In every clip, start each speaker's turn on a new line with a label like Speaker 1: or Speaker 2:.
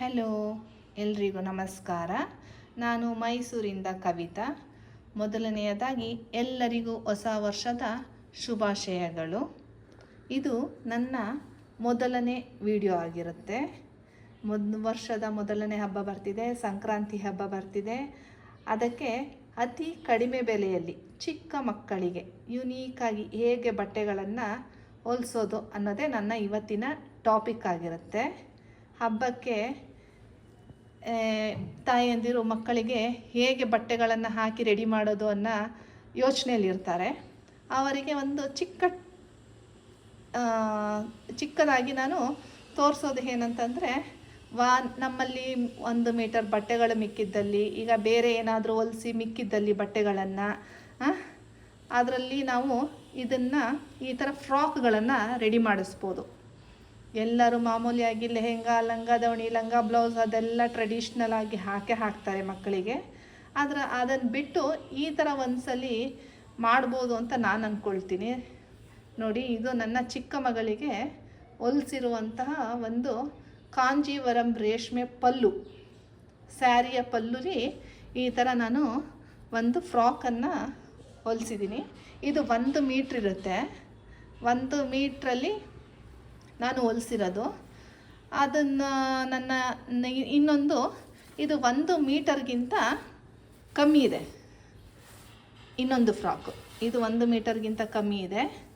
Speaker 1: Hello ಎಲ್ರಿಗೂ ನಮಸ್ಕಾರ. ನಾನು ಮೈಸೂರಿಂದ ಕವಿತಾ. ಮೊದಲನೆಯದಾಗಿ ಎಲ್ಲರಿಗೂ ಹೊಸ ವರ್ಷದ ಶುಭಾಶಯಗಳು. ಇದು ನನ್ನ ಮೊದಲನೇ ವಿಡಿಯೋ ಆಗಿರುತ್ತೆ. ಮೊದ್, ವರ್ಷದ ಮೊದಲನೇ ಹಬ್ಬ ಬರ್ತಿದೆ, ಸಂಕ್ರಾಂತಿ ಹಬ್ಬ ಬರ್ತಿದೆ. ಅದಕ್ಕೆ ಅತಿ ಕಡಿಮೆ ಬೆಲೆಯಲ್ಲಿ ಚಿಕ್ಕ ಮಕ್ಕಳಿಗೆ ಯುನೀಕಾಗಿ ಹೇಗೆ ಬಟ್ಟೆಗಳನ್ನು ಹೋಲಿಸೋದು ಅನ್ನೋದೇ ನನ್ನ ಇವತ್ತಿನ ಟಾಪಿಕ್ ಆಗಿರುತ್ತೆ. ಹಬ್ಬಕ್ಕೆ ಆ, ತಾಯಂದಿರು ಮಕ್ಕಳಿಗೆ ಹೇಗೆ ಬಟ್ಟೆಗಳನ್ನು ಹಾಕಿ ರೆಡಿ ಮಾಡೋದು ಅನ್ನೋ ಯೋಚನೆಯಲ್ಲಿರ್ತಾರೆ. ಅವರಿಗೆ ಒಂದು ಚಿಕ್ಕ ಚಿಕ್ಕದಾಗಿ ನಾನು ತೋರಿಸೋದು ಏನಂತಂದರೆ ವಾ ನಮ್ಮಲ್ಲಿ ಒಂದು ಮೀಟರ್ ಬಟ್ಟೆಗಳು ಮಿಕ್ಕಿದ್ದಲ್ಲಿ ಈಗ ಬೇರೆ ಏನಾದರೂ ಹೊಲಿಸಿ ಮಿಕ್ಕಿದ್ದಲ್ಲಿ ಬಟ್ಟೆಗಳನ್ನು ಅದರಲ್ಲಿ ನಾವು ಇದನ್ನು ಈ ಥರ ಫ್ರಾಕ್ಗಳನ್ನು ರೆಡಿ ಮಾಡಿಸ್ಬೋದು. ಎಲ್ಲರೂ ಮಾಮೂಲಿಯಾಗಿ ಲೆಹೆಂಗಾ, ಲಂಗ, ದವಣಿ, ಲಂಗ, ಬ್ಲೌಸ್ ಅದೆಲ್ಲ ಟ್ರೆಡಿಷ್ನಲ್ ಆಗಿ ಹಾಕೇ ಹಾಕ್ತಾರೆ ಮಕ್ಕಳಿಗೆ. ಆದರೆ ಅದನ್ನು ಬಿಟ್ಟು ಈ ಥರ ಒಂದ್ಸಲಿ ಮಾಡ್ಬೋದು ಅಂತ ನಾನು ಅಂದ್ಕೊಳ್ತೀನಿ ನೋಡಿ, ಇದು ನನ್ನ ಚಿಕ್ಕ ಮಗಳಿಗೆ ಹೊಲಿಸಿರುವಂತಹ ಒಂದು ಕಾಂಜೀವರಂ ರೇಷ್ಮೆ ಪಲ್ಲು. ಸ್ಯಾರಿಯ ಪಲ್ಲುಲಿ ಈ ಥರ ನಾನು ಒಂದು ಫ್ರಾಕನ್ನು ಹೊಲಿಸಿದ್ದೀನಿ. ಇದು ಒಂದು ಮೀಟ್ರ್ ಇರುತ್ತೆ. ಒಂದು ಮೀಟ್ರಲ್ಲಿ ನಾನು ಹೊಲಿಸಿರೋದು. ಅದನ್ನು ನನ್ನ ಇನ್ನೊಂದು, ಇದು ಒಂದು ಮೀಟರ್ಗಿಂತ ಕಮ್ಮಿ ಇದೆ. ಇನ್ನೊಂದು ಫ್ರಾಕು. ಇದು ಒಂದು ಮೀಟರ್ಗಿಂತ ಕಮ್ಮಿ ಇದೆ.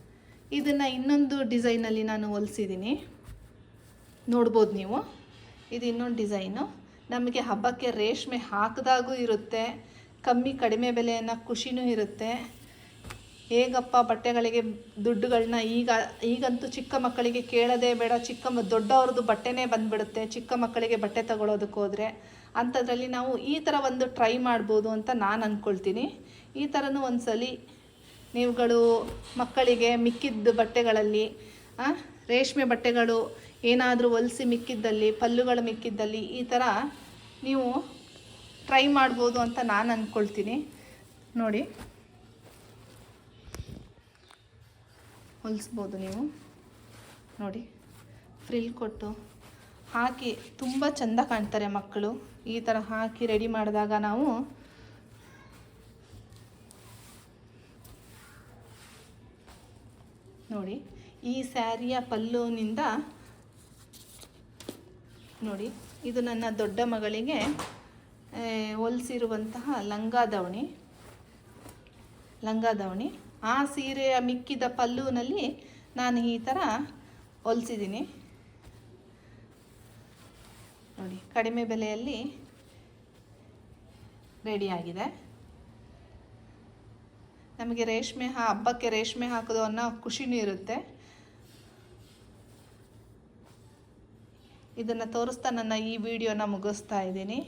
Speaker 1: ಇದನ್ನು ಇನ್ನೊಂದು ಡಿಸೈನಲ್ಲಿ ನಾನು ಹೊಲಿಸಿದ್ದೀನಿ. ನೋಡ್ಬೋದು ನೀವು. ಇದು ಇನ್ನೊಂದು ಡಿಸೈನು. ನಮಗೆ ಹಬ್ಬಕ್ಕೆ ರೇಷ್ಮೆ ಹಾಕಿದಾಗೂ ಇರುತ್ತೆ. ಕಮ್ಮಿ ಕಡಿಮೆ ಬೆಲೆ ಖುಷಿನೂ ಇರುತ್ತೆ. ಹೇಗಪ್ಪ ಬಟ್ಟೆಗಳಿಗೆ ದುಡ್ಡುಗಳನ್ನ ಈಗ, ಈಗಂತೂ ಚಿಕ್ಕ ಮಕ್ಕಳಿಗೆ ಕೇಳೋದೇ ಬೇಡ. ಚಿಕ್ಕ ದೊಡ್ಡವ್ರದ್ದು ಬಟ್ಟೆನೇ ಬಂದ್ಬಿಡುತ್ತೆ. ಚಿಕ್ಕ ಮಕ್ಕಳಿಗೆ ಬಟ್ಟೆ ತಗೊಳ್ಳೋದಕ್ಕೆ ಹೋದರೆ. ಅಂಥದ್ರಲ್ಲಿ ನಾವು ಈ ಥರ ಒಂದು ಟ್ರೈ ಮಾಡ್ಬೋದು ಅಂತ ನಾನು ಅಂದ್ಕೊಳ್ತೀನಿ ಈ ಥರನೂ ಒಂದು ಸಲ ನೀವುಗಳು ಮಕ್ಕಳಿಗೆ ಮಿಕ್ಕಿದ್ದ ಬಟ್ಟೆಗಳಲ್ಲಿ ರೇಷ್ಮೆ ಬಟ್ಟೆಗಳು ಏನಾದರೂ ಹೊಲಿಸಿ ಮಿಕ್ಕಿದ್ದಲ್ಲಿ, ಪಲ್ಲುಗಳು ಮಿಕ್ಕಿದ್ದಲ್ಲಿ ಈ ಥರ ನೀವು ಟ್ರೈ ಮಾಡ್ಬೋದು ಅಂತ ನಾನು ಅಂದ್ಕೊಳ್ತೀನಿ ನೋಡಿ. ಹೊಲಿಸ್ಬೋದು ನೀವು. ನೋಡಿ ಫ್ರಿಲ್ ಕೊಟ್ಟು ಹಾಕಿ ತುಂಬ ಚೆಂದ ಕಾಣ್ತಾರೆ ಮಕ್ಕಳು. ಈ ಥರ ಹಾಕಿ ರೆಡಿ ಮಾಡಿದಾಗ ನಾವು ನೋಡಿ, ಈ ಸ್ಯಾರಿಯ ಪಲ್ಲುವಿನಿಂದ ನೋಡಿ, ಇದು ನನ್ನ ದೊಡ್ಡ ಮಗಳಿಗೆ ಹೊಲಿಸಿರುವಂತಹ ಲಂಗ ದಾವಣಿ. ಲಂಗ ದಾವಣಿ. ಆ ಸೀರೆಯ ಮಿಕ್ಕಿದ ಪಲ್ಲುವಿನಲ್ಲಿ ನಾನು ಈ ಥರ ಹೊಲಿಸಿದ್ದೀನಿ. ನೋಡಿ, ಕಡಿಮೆ ಬೆಲೆಯಲ್ಲಿ ರೆಡಿಯಾಗಿದೆ ನಮಗೆ ರೇಷ್ಮೆ ಹಾ, ಹಬ್ಬಕ್ಕೆ ರೇಷ್ಮೆ ಹಾಕೋದು ಅನ್ನೋ ಖುಷಿನೂ ಇರುತ್ತೆ. ಇದನ್ನು ತೋರಿಸ್ತಾ ನನ್ನ ಈ ವಿಡಿಯೋನ ಮುಗಿಸ್ತಾ ಇದ್ದೀನಿ.